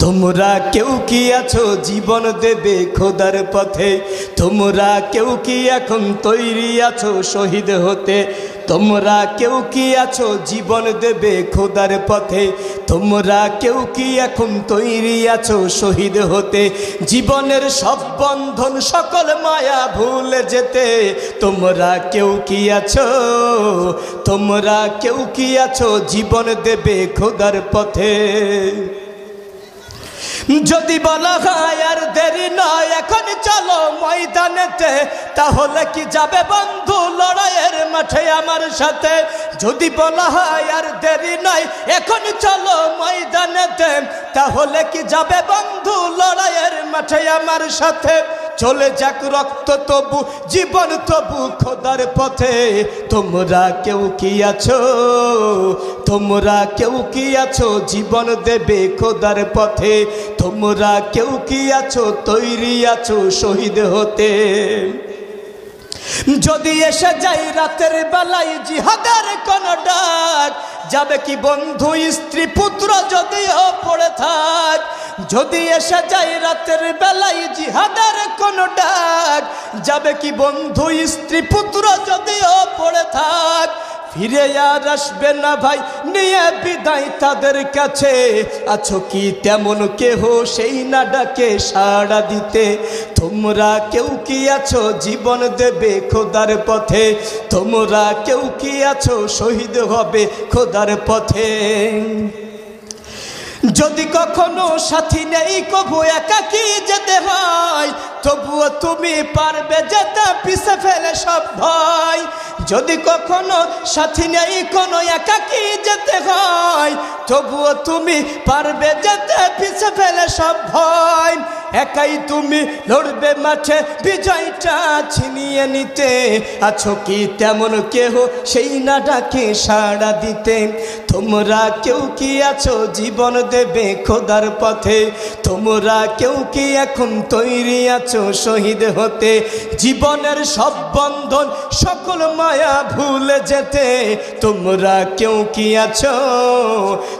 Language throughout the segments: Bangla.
তোমরা কেউ কি আছো জীবন দেবে খোদার পথে? তোমরা কেউ কি এখন তৈরি আছো শহীদ হতে? তোমরা কেউ কি আছো জীবন দেবে খোদার পথে? তোমরা কেউ কি এখন তৈরি আছো শহীদ হতে? জীবনের সব বন্ধন সকল মায়া ভুলে যেতে। তোমরা কেউ কি আছো? তোমরা কেউ কি আছো জীবন দেবে খোদার পথে? যদি বলা হয় আর দেরি নয়, এখন চলো ময়দানেতে। তাহলে কি যাবে বন্ধু লড়াইয়ের মাঠে আমার সাথে? যদি বলা হয় আর দেরি নয়, এখন চলো ময়দানেতে। তাহলে কি যাবে বন্ধু লড়াইয়ের মাঠে আমার সাথে? চলে যাক রক্ত তবু, জীবন তবু খোদার পথে। তোমরা কেউ কি আছো? তোমরা কেউ কি আছো? জীবন দেবে খোদার পথে। তোমরা কেউ কি আছো? তৈরি আছো শহীদ হতে। যদি এসে যাই রাতের বেলায় জিহাদের কোন ডাক, যাবে কি বন্ধু স্ত্রী পুত্র যদিও পড়ে থাক? যদি এসে যাই রাতের বেলায় জিহাদের কোন ডাক, যাবে কি বন্ধু স্ত্রী পুত্র যদিও পড়ে থাক? ফিরে আর আসবে না ভাই, নিয়ে বিদায় তাদের কাছে। আছো কি তেমন কেহ সেই না ডাকে সাড়া দিতে? তোমরা কেউ কি আছো জীবন দেবে খোদার পথে? তোমরা কেউ কি আছো শহীদ হবে খোদার পথে? যদি কখনো সাথী নেই, কবু একাকি যেতে হয়? তবুও তুমি পারবে যেতে, পিছে ফেলে সব ভয়। যদি কখনো সাথী নেই, কোনো একাকি যেতে হয়? তবুও তুমি পারবে যেতে, পিছে ফেলে সব ভয়। একাই তুমি লড়বে মাঠে, বিজয়টা ছিনিয়ে নিতে। আছো কি তেমন কেহ সেই না ডাকে সাড়া দিতে। তোমরা কেউ কি আছো জীবন দেবে খোদার পথে। তোমরা কেউ কি এখন তৈরি আছো শহীদ হতে। জীবনের সব বন্ধন, সকল মায়া ভুলে যেতে। তোমরা কেউ কি আছো?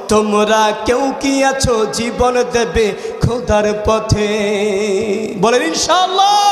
তোমরা কেউ কি আছো? জীবন দেবে খোদার পথে। বলেন ইনশাল্লাহ